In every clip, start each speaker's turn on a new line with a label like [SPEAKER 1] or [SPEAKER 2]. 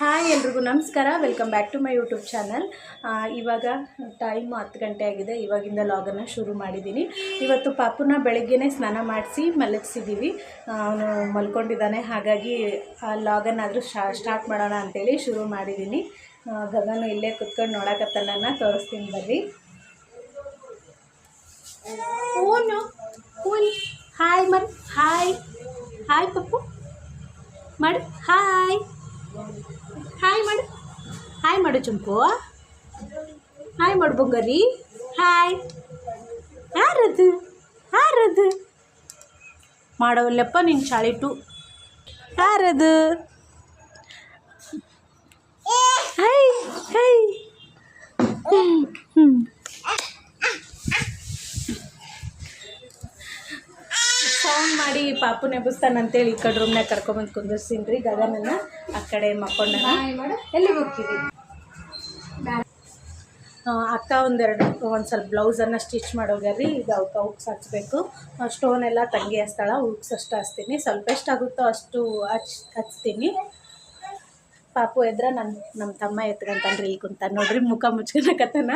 [SPEAKER 1] Hi ಎಲ್ರಿಗೂ ನಮಸ್ಕಾರ. Welcome back to my YouTube channel ಇವಾಗ ಟೈಮ್ ಹತ್ತು ಗಂಟೆ ಆಗಿದೆ. ಇವಾಗಿಂದ ಲಾಗನ್ನು ಶುರು ಮಾಡಿದ್ದೀನಿ ಇವತ್ತು ಪಾಪುನ ಬೆಳಗ್ಗೆನೇ ಸ್ನಾನ ಮಾಡಿಸಿ ಮಲಗಿಸಿದ್ದೀವಿ ಅವನು ಮಲ್ಕೊಂಡಿದ್ದಾನೆ. ಹಾಗಾಗಿ ಆ ಲಾಗನ್ನಾದರೂ ಸ್ಟಾರ್ಟ್ ಮಾಡೋಣ ಅಂತೇಳಿ ಶುರು ಮಾಡಿದ್ದೀನಿ ಗಗನು ಇಲ್ಲೇ ಕುತ್ಕೊಂಡು ನೋಡಕತ್ತನನ್ನ ತೋರಿಸ್ತೀನಿ ಬರ್ರಿ ಓನು ಕೂಲ್ ಹಾಯ್ ಮರಿ ಹಾಯ್ ಹಾಯ್ ಪಪ್ಪು ಮಾಡಿ ಹಾಯ್ ಹಾಯ್ ಮಾಡು ಹಾಯ್ ಮಾಡು ಚುಂಪು ಹಾಯ್ ಮಾಡ್ಬೋಂಗರಿ ಹಾಯ್ ಯಾರದು? ಯಾರದು? ಮಾಡವಲ್ಲಪ್ಪ ನಿನ್ನ ಚಾಳಿಟು. ಯಾರದು? ಹೈ ಹೈ ಹ್ಞೂ ಸೌಂಡ್ ಮಾಡಿ ಪಾಪುನ ಎಬ್ಬಿಸ್ತಾನಂತೇಳಿ ಈ ಕಡೆ ರೂಮ್ನಾಗ ಕರ್ಕೊಂಬಂದು ಕುಂದಿರ್ಸೀನಿ ರೀ ಗಗನನ್ನ, ಆ ಕಡೆ ಮಕ್ಕೊಂಡ ಎಲ್ಲಿಗೆ ಹೋಗ್ತೀವಿ ಅಕ್ಕ ಒಂದೆರಡು ಒಂದು ಸ್ವಲ್ಪ ಬ್ಲೌಸನ್ನು ಸ್ಟಿಚ್ ಮಾಡೋಗ್ಯಾರಿ ಈಗ ಅವಕ್ಕೆ ಹುಕ್ಸ್ ಹಚ್ಬೇಕು. ಸ್ಟೋನ್ ಎಲ್ಲ ತಂಗಿ ಹಚ್ತಾಳ ಹುಕ್ಸ್ ಅಷ್ಟು ಹಚ್ತೀನಿ. ಸ್ವಲ್ಪ ಎಷ್ಟಾಗುತ್ತೋ ಅಷ್ಟು ಹಚ್, ಹಚ್ತೀನಿ. ಪಾಪು ಎದ್ರ ನನ್ನ ನಮ್ಮ ತಮ್ಮ ಎತ್ಕೊಂತಾನ್ರಿ ಇಲ್ಲಿ ಕುಂತ ನೋಡ್ರಿ ಮುಖ ಮುಚ್ಕೊಳಕತ್ತಾನ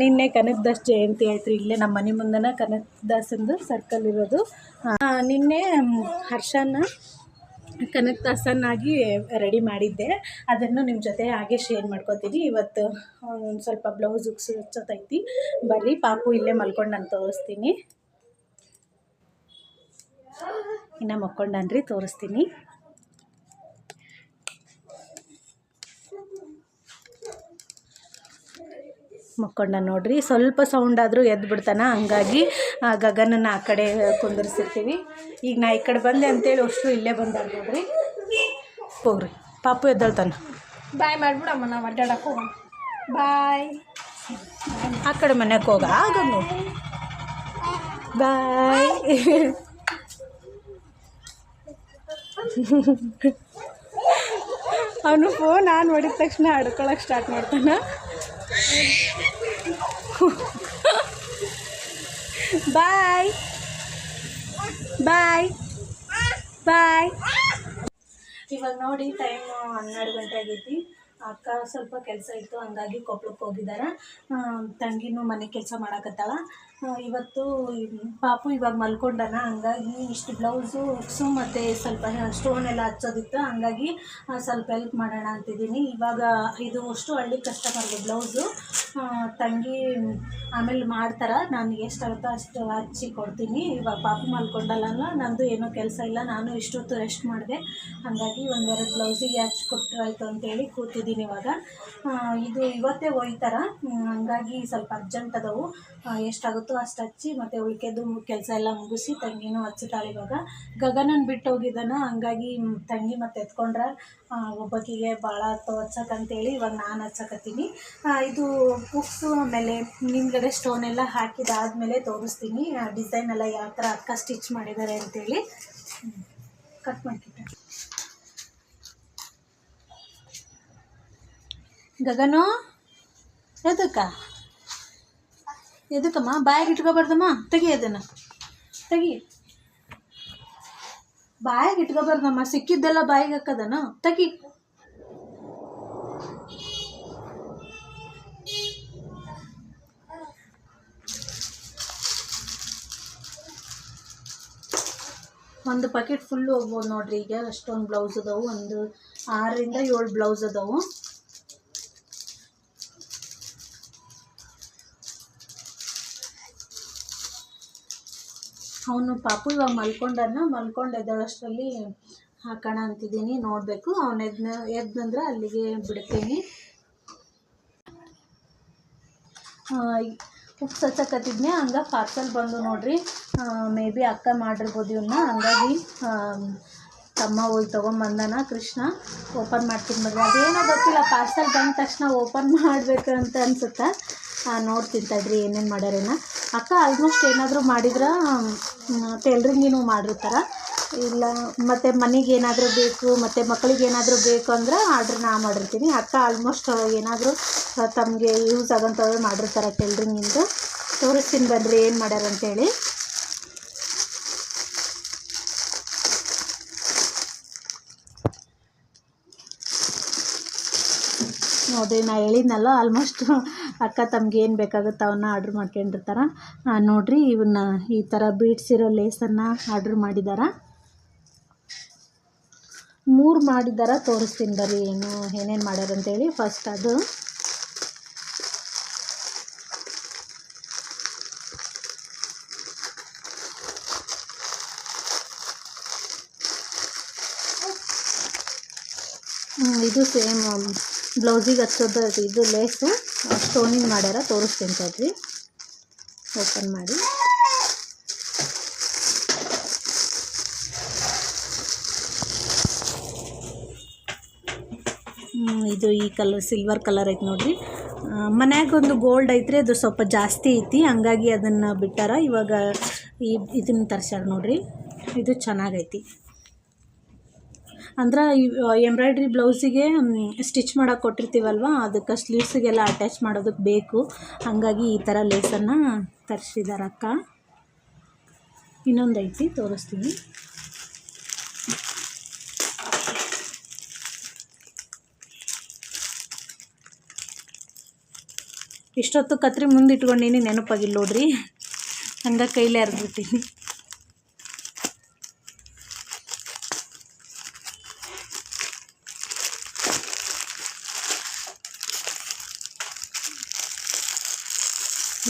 [SPEAKER 1] ನಿನ್ನೆ ಕನಕದಾಸ್ ಜಯಂತಿ ಆಯ್ತು ಇಲ್ಲೇ ನಮ್ಮ ಮನೆ ಮುಂದನ ಕನಕದಾಸಂದು ಸರ್ಕಲ್ ಇರೋದು. ನಿನ್ನೆ ಹರ್ಷನ ಕನಕದಾಸನ್ನಾಗಿ ರೆಡಿ ಮಾಡಿದ್ದೆ. ಅದನ್ನು ನಿಮ್ಮ ಜೊತೆ ಹಾಗೆ ಶೇರ್ ಮಾಡ್ಕೊತೀನಿ. ಇವತ್ತು ಸ್ವಲ್ಪ ಬ್ಲೌಸ್ ಹಚ್ಚೋತೈತಿ ಬರ್ರಿ, ಪಾಪು ಇಲ್ಲೇ ಮಲ್ಕೊಂಡು ನಾನು ತೋರಿಸ್ತೀನಿ. ಇನ್ನು ಮಕ್ಕೊಂಡನ್ರಿ, ತೋರಿಸ್ತೀನಿ. ಮಕ್ಕೊಂಡ ನೋಡ್ರಿ. ಸ್ವಲ್ಪ ಸೌಂಡ್ ಆದರೂ ಎದ್ದು ಬಿಡ್ತಾನ. ಹಂಗಾಗಿ ಆ ಗಗನನ್ನ ಆ ಕಡೆ ಕುಂದರ್ಸಿರ್ತೀವಿ. ಈಗ ನಾ ಈ ಕಡೆ ಬಂದೆ ಅಂತೇಳಿ ಅಷ್ಟು ಇಲ್ಲೇ ಬಂದಾಗ ನೋಡ್ರಿ. ಹೋಗ್ರಿ. ಪಾಪು ಎದ್ದೇಳ್ತಾನ.
[SPEAKER 2] ಬಾಯ್ ಮಾಡ್ಬಿಡಮ್ಮ ನಾವು ಅಡ್ಡಾಡಕ್ಕೆ ಹೋಗೋಣ. ಬಾಯ್
[SPEAKER 1] ಆ ಕಡೆ ಮನೆಗೆ ಹೋಗ. ಆಗಂಗು ಬಾಯ್ ಅವನು ಫೋನ್ ಆನ್ ಮಾಡಿದ ತಕ್ಷಣ ಆಡ್ಕೊಳಕ್ಕೆ ಸ್ಟಾರ್ಟ್ ಮಾಡ್ತಾನ. ಬಾಯ್ ಬಾಯ್ ಬಾಯ್ ಇವಾಗ ನೋಡಿ ಟೈಮು ಹನ್ನೆರಡು ಗಂಟೆ ಆಗೈತಿ. ಅಕ್ಕ ಸ್ವಲ್ಪ ಕೆಲಸ ಇತ್ತು, ಹಂಗಾಗಿ ಕೊಪ್ಪಳಕ್ಕೆ ಹೋಗಿದ್ದಾರೆ ತಂಗಿನೂ ಮನೆ ಕೆಲಸ ಮಾಡಕತ್ತಾಳ. ಇವತ್ತು ಪಾಪು ಇವಾಗ ಮಲ್ಕೊಂಡನ ಹಂಗಾಗಿ ಇಷ್ಟು ಬ್ಲೌಸು ಉಕ್ಸು ಮತ್ತು ಸ್ವಲ್ಪ ಸ್ಟೋನ್ ಎಲ್ಲ ಹಚ್ಚೋದಿತ್ತು. ಹಂಗಾಗಿ ಸ್ವಲ್ಪ ಹೆಲ್ಪ್ ಮಾಡೋಣ ಅಂತಿದ್ದೀನಿ. ಇವಾಗ ಇದು ಅಷ್ಟು ಹಳ್ಳಿ ಕಸ್ಟಮರ್ಗೆ ಬ್ಲೌಸು ತಂಗಿ ಆಮೇಲೆ ಮಾಡ್ತಾರೆ. ನನಗೆ ಎಷ್ಟಾಗುತ್ತೋ ಅಷ್ಟು ಹಚ್ಚಿ ಕೊಡ್ತೀನಿ. ಇವಾಗ ಪಾಪು ಮಲ್ಕೊಂಡಲ್ಲ ನಂದು ಏನೂ ಕೆಲಸ ಇಲ್ಲ. ನಾನು ಇಷ್ಟೊತ್ತು ರೆಸ್ಟ್ ಮಾಡಿದೆ. ಹಂಗಾಗಿ ಒಂದೆರಡು ಬ್ಲೌಸಿಗೆ ಹಚ್ಚಿ ಕೊಟ್ಟರಾಯ್ತು ಅಂತೇಳಿ ಕೂತಿದ್ದೀನಿ ಇವಾಗ. ಇದು ಇವತ್ತೇ ಒಯ್ತಾರ. ಹಂಗಾಗಿ ಸ್ವಲ್ಪ ಅರ್ಜೆಂಟ್ ಅದಾವು. ಆ, ಎಷ್ಟಾಗುತ್ತೋ ಅಷ್ಟು ಹಚ್ಚಿ ಮತ್ತು ಉಳ್ಕೆದು ಕೆಲಸ ಎಲ್ಲ ಮುಗಿಸಿ ತಂಗಿನೂ ಹಚ್ಚುತ್ತಾಳೆ ಇವಾಗ. ಗಗನನ್ ಬಿಟ್ಟು ಹೋಗಿದ್ದಾನ, ಹಂಗಾಗಿ ತಂಗಿ ಮತ್ತೆ ಎತ್ಕೊಂಡ್ರೆ ಒಬ್ಬಕ್ಕಿಗೆ ಭಾಳ ಹಚ್ಚಕ್ಕಂತೇಳಿ ಇವಾಗ ನಾನು ಹಚ್ಚಕತ್ತೀನಿ. ಇದು ಬುಕ್ಸು ಆಮೇಲೆ ಹಿಂದ್ಗಡೆ ಸ್ಟೋನ್ ಎಲ್ಲ ಹಾಕಿದಾದ್ಮೇಲೆ ತೋರಿಸ್ತೀನಿ. ಡಿಸೈನ್ ಎಲ್ಲ ಯಾವ ಥರ ಅಕ್ಕ ಸ್ಟಿಚ್ ಮಾಡಿದ್ದಾರೆ ಅಂತೇಳಿ. ಕಟ್ ಮಾಡ್ಕಿಟ್ಟೆ ಗಗನು, ಎದಕ್ಕ? ಎದಕ್ಕಮ್ಮ? ಬಾಯಿಗೆ ಇಟ್ಕೋಬಾರ್ದಮ್ಮ? ತೆಗಿ ಅದನ್ನು. ತೆಗಿ. ಬಾಯಿಗೆ ಇಟ್ಕೋಬಾರ್ದಮ್ಮ? ಸಿಕ್ಕಿದ್ದೆಲ್ಲ ಬಾಯಿಗೆ ಹಾಕದನ? ತೆಗಿ. ಒಂದು ಪ್ಯಾಕೆಟ್ ಫುಲ್ಲು ಹೋಗ್ಬೋದು ನೋಡ್ರಿ. ಈಗ ಅಷ್ಟೊಂದು ಬ್ಲೌಸ್ ಅದಾವು. ಒಂದು ಆರರಿಂದ ಏಳು ಬ್ಲೌಸ್ ಅದಾವು. ಅವನು ಪಾಪು, ಇವಾಗ ಮಲ್ಕೊಂಡನ, ಮಲ್ಕೊಂಡು ಎದ್ದಳಷ್ಟರಲ್ಲಿ ಹಾಕೋಣ ಅಂತಿದ್ದೀನಿ, ನೋಡಬೇಕು. ಅವನು ಎದ್ನ ಎದ್ದಂದ್ರೆ ಅಲ್ಲಿಗೆ ಬಿಡ್ತೀನಿ. ಉಪ್ಪು ಸಚ್ಚಕತ್ತಿದ್ನೇ ಹಂಗೆ ಪಾರ್ಸಲ್ ಬಂದು ನೋಡ್ರಿ. ಮೇ ಬಿ ಅಕ್ಕ ಮಾಡಿರ್ಬೋದು ಇವನ್ನ ಹಂಗಾಗಿ ತಮ್ಮ ಹೋಗಿ ತೊಗೊಂಬಂದನ ಕೃಷ್ಣ. ಓಪನ್ ಮಾಡ್ತೀನಿ ಬರ್ರಿ ಅದೇನೋ ಗೊತ್ತಿಲ್ಲ ಪಾರ್ಸಲ್ ಬಂದ ತಕ್ಷಣ ಓಪನ್ ಮಾಡಬೇಕು ಅಂತ ಅನ್ಸುತ್ತೆ? ನೋಡ್ತೀನಿ ತಡ್ರಿ ಏನೇನು ಮಾಡ್ಯಾರೇನ. ಅಕ್ಕ ಆಲ್ಮೋಸ್ಟ್ ಏನಾದರೂ ಮಾಡಿದ್ರೆ? ಟೇಲ್ರಿಂಗಿನೂ ಮಾಡಿರ್ತಾರೆ? ಇಲ್ಲ, ಮತ್ತು ಮನೆಗೆ ಏನಾದರೂ ಬೇಕು, ಮತ್ತು ಮಕ್ಕಳಿಗೆ ಏನಾದರೂ ಬೇಕು ಅಂದ್ರೆ ಆರ್ಡ್ರ್ ನಾ ಮಾಡಿರ್ತೀನಿ. ಅಕ್ಕ ಆಲ್ಮೋಸ್ಟ್ ಏನಾದರೂ ತಮಗೆ ಯೂಸ್ ಆಗೋಂಥವೇ ಮಾಡಿರ್ತಾರೆ ಟೇಲ್ರಿಂಗಿಂದು ತೋರಿಸ್ತೀನಿ ಬನ್ರಿ, ಏನು ಮಾಡ್ಯಾರ ನೋಡಿರಿ ನಾ ಹೇಳಿದ್ನಲ್ಲ ಆಲ್ಮೋಸ್ಟ್ ಅಕ್ಕ ತಮ್ಗೆ ಏನು ಬೇಕಾಗುತ್ತೆ ಅವನ್ನ ಆರ್ಡ್ರ್ ಮಾಡ್ಕೊಂಡಿರ್ತಾರೆ. ನೋಡಿರಿ ಇವನ್ನ ಈ ಥರ ಬೀಡ್ಸ್ ಇರೋ ಲೇಸನ್ನು ಆರ್ಡ್ರ್ ಮಾಡಿದಾರ. ಮೂರು ಮಾಡಿದಾರ, ತೋರಿಸ್ತೀನಿ ಬರ್ರಿ ಏನು, ಏನೇನು ಮಾಡ್ಯಾರ ಅಂತೇಳಿ. ಫಸ್ಟ್ ಅದು ಇದು ಸೇಮ್ ಬ್ಲೌಸಿಗೆ ಹಚ್ಚೋದು ಇದು ಲೇಸು ಸ್ಟೋನಿಂಗ್ ಮಾಡ್ಯಾರ, ತೋರಿಸ್ತೀನಿ ತಡ್ರಿ. ಓಪನ್ ಮಾಡಿ. ಇದು ಈ ಕಲರ್ ಸಿಲ್ವರ್ ಕಲರ್ ಐತೆ ನೋಡ್ರಿ. ಮನ್ಯಾಗ ಒಂದು ಗೋಲ್ಡ್ ಐತ್ರಿ, ಅದು ಸ್ವಲ್ಪ ಜಾಸ್ತಿ ಐತಿ, ಹಂಗಾಗಿ ಅದನ್ನು ಬಿಟ್ಟಾರ. ಇವಾಗ ಈ, ಇದನ್ನು ತರ್ಸ್ಯಾರ ನೋಡ್ರಿ. ಇದು ಚೆನ್ನಾಗೈತಿ. ಅಂದ್ರೆ ಎಂಬ್ರಾಯ್ಡ್ರಿ ಬ್ಲೌಸಿಗೆ ಸ್ಟಿಚ್ ಮಾಡೋಕೆ ಕೊಟ್ಟಿರ್ತೀವಲ್ವ, ಅದಕ್ಕೆ ಸ್ಲೀವ್ಸಿಗೆಲ್ಲ ಅಟ್ಯಾಚ್ ಮಾಡೋದಕ್ಕೆ ಬೇಕು. ಹಾಗಾಗಿ ಈ ಥರ ಲೇಸನ್ನು ತರಿಸಿದಾರೆ ಅಕ್ಕ. ಇನ್ನೊಂದು ಐತಿ, ತೋರಿಸ್ತೀನಿ. ಇಷ್ಟೊತ್ತು ಕತ್ರಿ ಮುಂದೆ ಇಟ್ಕೊಂಡೀನಿ, ನೆನಪಾಗಿಲ್ಲ ನೋಡ್ರಿ. ಹಂಗೆ ಕೈಲೇ ಹರಿದ್ಬಿಟ್ಟಿನಿ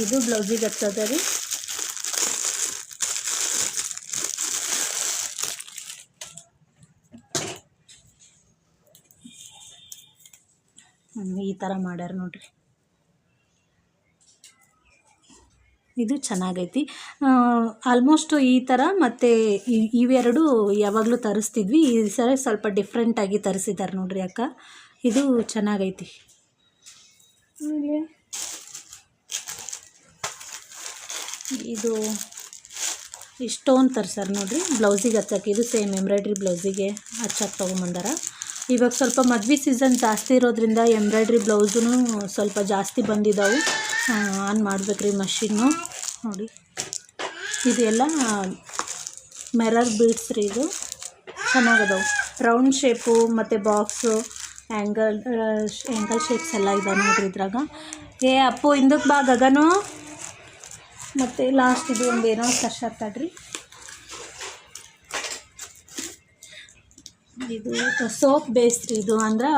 [SPEAKER 1] ಇದು ಬ್ಲೌಸಿಗೆ ಹತ್ತದ ರೀ. ಈ ಥರ ಮಾಡ್ಯಾರ ನೋಡ್ರಿ. ಇದು ಚೆನ್ನಾಗೈತಿ. ಆಲ್ಮೋಸ್ಟ್ ಈ ಥರ ಮತ್ತು ಇವೆರಡು ಯಾವಾಗಲೂ ತರಿಸ್ತಿದ್ವಿ. ಈ ಸಲ ಸ್ವಲ್ಪ ಡಿಫ್ರೆಂಟಾಗಿ ತರಿಸಿದ್ದಾರೆ ನೋಡ್ರಿ ಅಕ್ಕ. ಇದು ಚೆನ್ನಾಗೈತಿ. ಇದು ಈ ಸ್ಟೋನ್ ತರ್ಸಾರ ನೋಡಿರಿ. ಬ್ಲೌಸಿಗೆ ಹಚ್ಚಕ್ಕೆ ಇದು ಸೇಮ್ ಎಂಬ್ರಾಯ್ಡ್ರಿ ಬ್ಲೌಸಿಗೆ ಹಚ್ಚಕ್ಕೆ ತೊಗೊಂಬಂದಾರ. ಇವಾಗ ಸ್ವಲ್ಪ ಮದ್ವೆ ಸೀಸನ್ ಜಾಸ್ತಿ ಇರೋದ್ರಿಂದ ಎಂಬ್ರಾಯ್ಡ್ರಿ ಬ್ಲೌಸೂ ಸ್ವಲ್ಪ ಜಾಸ್ತಿ ಬಂದಿದ್ದಾವೆ ಆನ್ ಮಾಡ್ಬೇಕ್ರಿ ಮಷಿನ್ನು ನೋಡಿ. ಇದೆಲ್ಲ ಮೆರರ್ ಬೀಡ್ಸ್ ರೀ ಇದು. ಚೆನ್ನಾಗದವು. ರೌಂಡ್ ಶೇಪು ಮತ್ತು ಬಾಕ್ಸು ಆ್ಯಂಗಲ್ ಆ್ಯಂಗಲ್ ಶೇಪ್ಸ್ ಎಲ್ಲ ಇದಾವೆ ನೋಡಿರಿ ಇದ್ರಾಗ. ಏ, ಅಪ್ಪು ಹಿಂದಕ್ಕೆ ಬಾ ಗಗನು. ಮತ್ತು ಲಾಸ್ಟ್ ಇದು ಒಂದು ಏನೋ ಕಷ್ಟ ತಡ್ರಿ. ಇದು ಸೋಪ್ ಬೇಸ್ರಿ ಇದು. ಅಂದ್ರೆ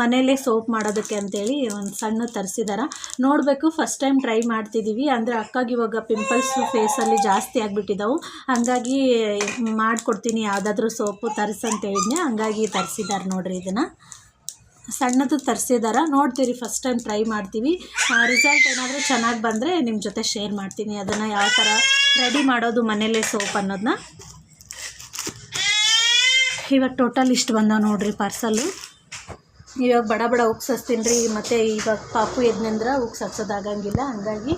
[SPEAKER 1] ಮನೆಯಲ್ಲೇ ಸೋಪ್ ಮಾಡೋದಕ್ಕೆ ಅಂತೇಳಿ ಒಂದು ಸಣ್ಣ ತರಿಸಿದಾರ. ನೋಡಬೇಕು ಫಸ್ಟ್ ಟೈಮ್ ಟ್ರೈ ಮಾಡ್ತಿದ್ದೀವಿ ಅಂದರೆ ಅಕ್ಕಾಗಿ ಇವಾಗ ಪಿಂಪಲ್ಸು ಫೇಸಲ್ಲಿ ಜಾಸ್ತಿ ಆಗಿಬಿಟ್ಟಿದ್ದಾವೆ ಹಂಗಾಗಿ ಮಾಡಿಕೊಡ್ತೀನಿ, ಯಾವುದಾದ್ರೂ ಸೋಪು ತರಿಸಂತ ಹೇಳಿದ್ನೆ. ಹಂಗಾಗಿ ತರಿಸಿದ್ದಾರೆ ನೋಡ್ರಿ ಇದನ್ನು. ಸಣ್ಣದು ತರಿಸಿದಾರ ನೋಡ್ತೀರಿ ಫಸ್ಟ್ ಟೈಮ್ ಟ್ರೈ ಮಾಡ್ತೀವಿ. ರಿಸಲ್ಟ್ ಏನಾದರೂ ಚೆನ್ನಾಗಿ ಬಂದರೆ ನಿಮ್ಮ ಜೊತೆ ಶೇರ್ ಮಾಡ್ತೀನಿ. ಅದನ್ನು ಯಾವ ಥರ ರೆಡಿ ಮಾಡೋದು ಮನೇಲೇ ಸೋಪ್ ಅನ್ನೋದನ್ನ ಇವಾಗ ಟೋಟಲ್ ಇಷ್ಟು ಬಂದಾವೆ ನೋಡ್ರಿ ಪಾರ್ಸಲ್ಲು ಇವಾಗ ಬಡ ಬಡ ಉಕ್ಸ್ ರೀ ಮತ್ತು ಇವಾಗ ಪಾಪು ಎದ್ನಂದ್ರೆ ಉಕ್ಸ್ ಹಚ್ಚೋದಾಗಂಗಿಲ್ಲ ಹಂಗಾಗಿ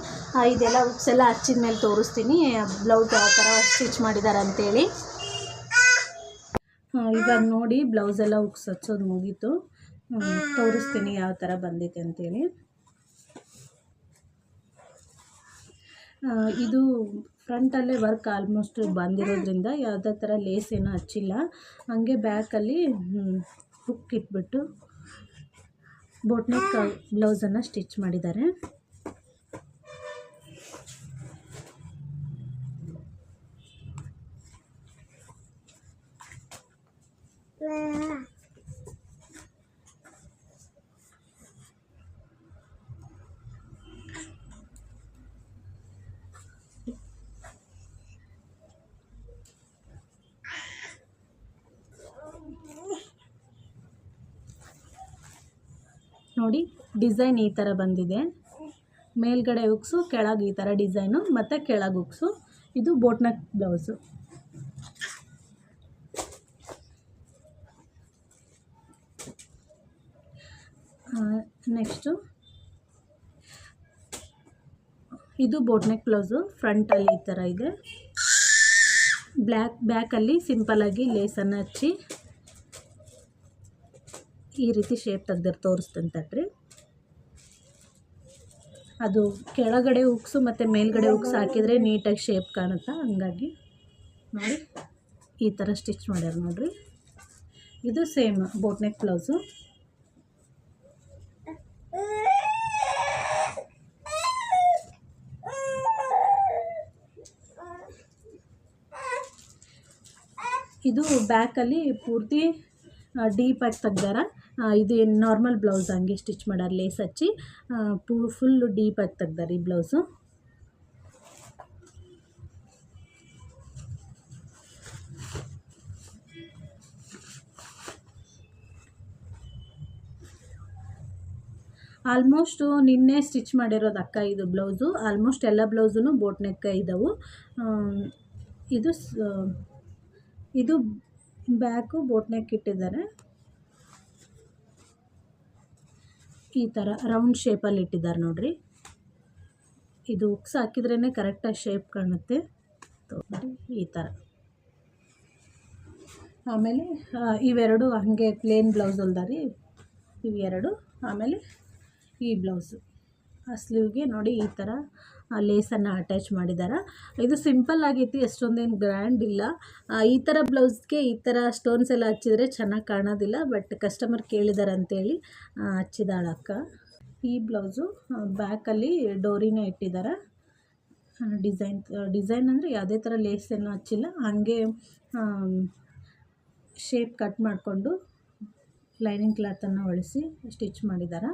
[SPEAKER 1] ಇದೆಲ್ಲ ಉಕ್ಸ್ ಎಲ್ಲ ಹಚ್ಚಿದ ಮೇಲೆ ತೋರಿಸ್ತೀನಿ. ಬ್ಲೌಸ್ ಯಾವ ಥರ ಸ್ಟಿಚ್ ಮಾಡಿದ್ದಾರೆ ಅಂತೇಳಿ ಇವಾಗ ನೋಡಿ ಬ್ಲೌಸ್ ಎಲ್ಲ ಉಕ್ಸ್ ಹಚ್ಚೋದು ಮುಗೀತು. ತೋರಿಸ್ತೀನಿ ಯಾವ ಥರ ಬಂದಿದೆ ಅಂತೇಳಿ. ಇದು ಫ್ರಂಟಲ್ಲೇ ವರ್ಕ್ ಆಲ್ಮೋಸ್ಟ್ ಬಂದಿರೋದ್ರಿಂದ ಯಾವುದೇ ಥರ ಲೇಸ್ ಏನೂ ಹಚ್ಚಿಲ್ಲ. ಹಾಗೆ ಬ್ಯಾಕಲ್ಲಿ ಹುಕ್ ಇಟ್ಬಿಟ್ಟು ಬೋಟ್ನೆಕ್ ಬ್ಲೌಸನ್ನು ಸ್ಟಿಚ್ ಮಾಡಿದ್ದಾರೆ. ನೋಡಿ, ಡಿಸೈನ್ ಈ ಥರ ಬಂದಿದೆ. ಮೇಲ್ಗಡೆ ಉಕ್ಸು, ಕೆಳಗೆ ಈ ಥರ ಡಿಸೈನು, ಮತ್ತು ಕೆಳಗೆ ಉಕ್ಸು. ಇದು ಬೋಟ್ನಕ್ ಬ್ಲೌಸು. ನೆಕ್ಸ್ಟು. ಇದು ಬೋಟ್ನೆಕ್ ಬ್ಲೌಸು, ಫ್ರಂಟಲ್ಲಿ ಈ ಥರ ಇದೆ. ಬ್ಲ್ಯಾಕ್, ಬ್ಯಾಕಲ್ಲಿ ಸಿಂಪಲ್ಲಾಗಿ ಲೇಸನ್ನು ಹಚ್ಚಿ. ಈ ರೀತಿ ಶೇಪ್ ತೆಗ್ದಿರ್ ತೋರಿಸ್ತೀನಿ ರೀ ಅದು ಕೆಳಗಡೆ ಉಕ್ಸು ಮತ್ತು ಮೇಲ್ಗಡೆ ಉಕ್ಸು ಹಾಕಿದರೆ ನೀಟಾಗಿ ಶೇಪ್ ಕಾಣುತ್ತಾ ಹಂಗಾಗಿ. ನೋಡಿ, ಈ ಥರ ಸ್ಟಿಚ್ ಮಾಡ್ಯಾರ ನೋಡಿರಿ. ಇದು ಸೇಮ್ ಬೋಟ್ನೆಕ್ ಬ್ಲೌಸು ಇದು ಬ್ಯಾಕಲ್ಲಿ ಪೂರ್ತಿ ಡೀಪಾಗಿ ತೆಗ್ದಾರ? ಇದು ಏನು ನಾರ್ಮಲ್ ಬ್ಲೌಸ್ ಹಂಗೆ ಸ್ಟಿಚ್ ಮಾಡೋರು ಲೇಸ್ ಹಚ್ಚಿ ಪೂ ಫುಲ್ಲು ಡೀಪಾಗಿ ತೆಗ್ದಾರ ಈ ಬ್ಲೌಸು ಆಲ್ಮೋಸ್ಟು ನಿನ್ನೆ ಸ್ಟಿಚ್ ಮಾಡಿರೋದು ಅಕ್ಕ ಇದು ಬ್ಲೌಸು ಆಲ್ಮೋಸ್ಟ್ ಎಲ್ಲ ಬ್ಲೌಸೂ ಬೋಟ್ ನೆಕ್ ಇದ್ದವು ಇದು ಇದು ಬ್ಯಾಕು ಬೋಟ್ ನೆಕ್ ಇಟ್ಟಿದ್ದಾರೆ. ಈ ಥರ ರೌಂಡ್ ಶೇಪಲ್ಲಿ ಇಟ್ಟಿದ್ದಾರೆ ನೋಡಿರಿ. ಇದು ಉಕ್ಸ್ ಹಾಕಿದ್ರೇ ಕರೆಕ್ಟಾಗಿ ಶೇಪ್ ಕಾಣುತ್ತೆ. ಈ ಥರ ಆಮೇಲೆ ಇವೆರಡು ಹಾಗೆ ಪ್ಲೇನ್ ಬ್ಲೌಸ್ ಹೊಲ್ದಾರಿ ಇವೆರಡು, ಆಮೇಲೆ ಈ ಬ್ಲೌಸು ಆ ಸ್ಲೀವ್ಗೆ ನೋಡಿ ಈ ಥರ ಲೇಸನ್ನು ಅಟ್ಯಾಚ್ ಮಾಡಿದ್ದಾರೆ ಇದು ಸಿಂಪಲ್ ಆಗೈತಿ ಎಷ್ಟೊಂದೇನು ಗ್ರ್ಯಾಂಡ್ ಇಲ್ಲ. ಈ ಥರ ಬ್ಲೌಸ್ಗೆ ಈ ಥರ ಸ್ಟೋನ್ಸ್ ಎಲ್ಲ ಹಚ್ಚಿದರೆ ಚೆನ್ನಾಗಿ ಕಾಣೋದಿಲ್ಲ ಬಟ್ ಕಸ್ಟಮರ್ ಕೇಳಿದ್ದಾರೆ ಅಂತೇಳಿ ಹಚ್ಚಿದಾಳೆ ಅಕ್ಕ. ಈ ಬ್ಲೌಸು ಬ್ಯಾಕಲ್ಲಿ ಡೋರಿನ ಇಟ್ಟಿದ್ದಾರೆ ಡಿಸೈನ್ ಡಿಸೈನ್ ಅಂದರೆ ಯಾವುದೇ ಥರ ಲೇಸ್ ಏನೂ ಹಚ್ಚಿಲ್ಲ, ಹಾಗೆ ಶೇಪ್ ಕಟ್ ಮಾಡಿಕೊಂಡು ಲೈನಿಂಗ್ ಕ್ಲಾತನ್ನು ಹೊಳಿಸಿ ಸ್ಟಿಚ್ ಮಾಡಿದ್ದಾರೆ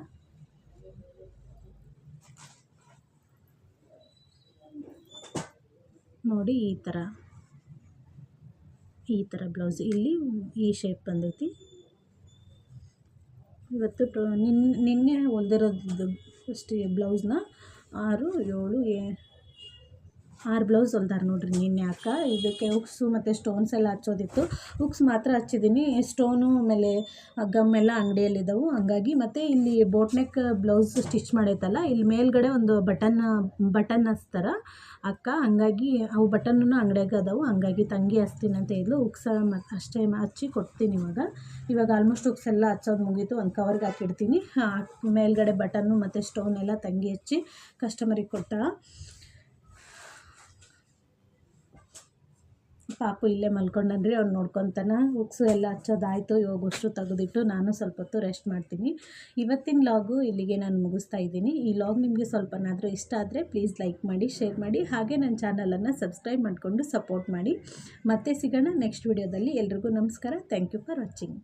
[SPEAKER 1] ನೋಡಿ ಈ ಥರ ಈ ಥರ ಬ್ಲೌಸ್. ಇಲ್ಲಿ ಈ ಶೇಪ್ ಬಂದೈತಿ. ಇವತ್ತು ಟೊ ನಿನ್ನೆ ನಿನ್ನೆ ಹೊಲ್ದಿರೋದು ಫಸ್ಟ್ ಬ್ಲೌಸ್ನ ಆರು, ಏಳು, ಏ, ಆರು ಬ್ಲೌಸ್ ಹೊಲ್ದಾರ ನೋಡ್ರಿ ನಿನ್ನೆ ಅಕ್ಕ. ಇದಕ್ಕೆ ಉಕ್ಸು ಮತ್ತು ಸ್ಟೋನ್ಸ್ ಎಲ್ಲ ಹಚ್ಚೋದಿತ್ತು. ಉಕ್ಸ್ ಮಾತ್ರ ಹಚ್ಚಿದ್ದೀನಿ ಸ್ಟೋನು ಆಮೇಲೆ ಗಮ್ ಎಲ್ಲ ಅಂಗಡಿಯಲ್ಲಿದ್ದವು. ಹಂಗಾಗಿ ಮತ್ತು ಇಲ್ಲಿ ಬೋಟ್ನೆಕ್ ಬ್ಲೌಸ್ ಸ್ಟಿಚ್ ಮಾಡೈತಲ್ಲ, ಇಲ್ಲಿ ಮೇಲ್ಗಡೆ ಒಂದು ಬಟನ್ ಬಟನ್ ಹಚ್ತಾರ. ಅಕ್ಕ, ಹಂಗಾಗಿ ಅವು ಬಟನ್ನು ಅಂಗಡಿಯಾಗ ಅದಾವು. ಹಂಗಾಗಿ ತಂಗಿ ಹಚ್ತೀನಿ ಅಂತ ಹೇಳಿದ್ಲು. ಉಕ್ಸ ಮತ್ತು ಅಷ್ಟೇ ಹಚ್ಚಿ ಕೊಡ್ತೀನಿ ಇವಾಗ. ಇವಾಗ ಆಲ್ಮೋಸ್ಟ್ ಉಕ್ಸ್ ಎಲ್ಲ ಹಚ್ಚೋದು ಮುಗೀತು. ಒಂದು ಕವರ್ಗೆ ಹಾಕಿಡ್ತೀನಿ. ಮೇಲ್ಗಡೆ ಬಟನ್ನು ಮತ್ತು ಸ್ಟೋನ್ ಎಲ್ಲ ತಂಗಿ ಹಚ್ಚಿ ಕಸ್ಟಮರಿಗೆ ಕೊಟ್ಟಾಳ. ಪಾಪು ಇಲ್ಲೇ ಮಲ್ಕೊಂಡನ್ರಿ, ಅವ್ನು ನೋಡ್ಕೊತಾನೆ. ಉಕ್ಸು ಎಲ್ಲ ಹಚ್ಚೋದಾಯಿತು, ಇವಾಗ ಉಷ್ಟು ತೆಗೆದಿಟ್ಟು ನಾನು ಸ್ವಲ್ಪ ಹೊತ್ತು ರೆಸ್ಟ್ ಮಾಡ್ತೀನಿ. ಇವತ್ತಿನ ಲಾಗು ಇಲ್ಲಿಗೆ ನಾನು ಮುಗಿಸ್ತಾ ಇದ್ದೀನಿ. ಈ ಲಾಗ್ ನಿಮಗೆ ಸ್ವಲ್ಪನಾದರೂ ಇಷ್ಟ ಆದರೆ ಪ್ಲೀಸ್ ಲೈಕ್ ಮಾಡಿ ಶೇರ್ ಮಾಡಿ, ಹಾಗೆ ನನ್ನ ಚಾನಲನ್ನು ಸಬ್ಸ್ಕ್ರೈಬ್ ಮಾಡಿಕೊಂಡು ಸಪೋರ್ಟ್ ಮಾಡಿ. ಮತ್ತೆ ಸಿಗೋಣ ನೆಕ್ಸ್ಟ್ ವಿಡಿಯೋದಲ್ಲಿ ಎಲ್ರಿಗೂ ನಮಸ್ಕಾರ. Thank you for watching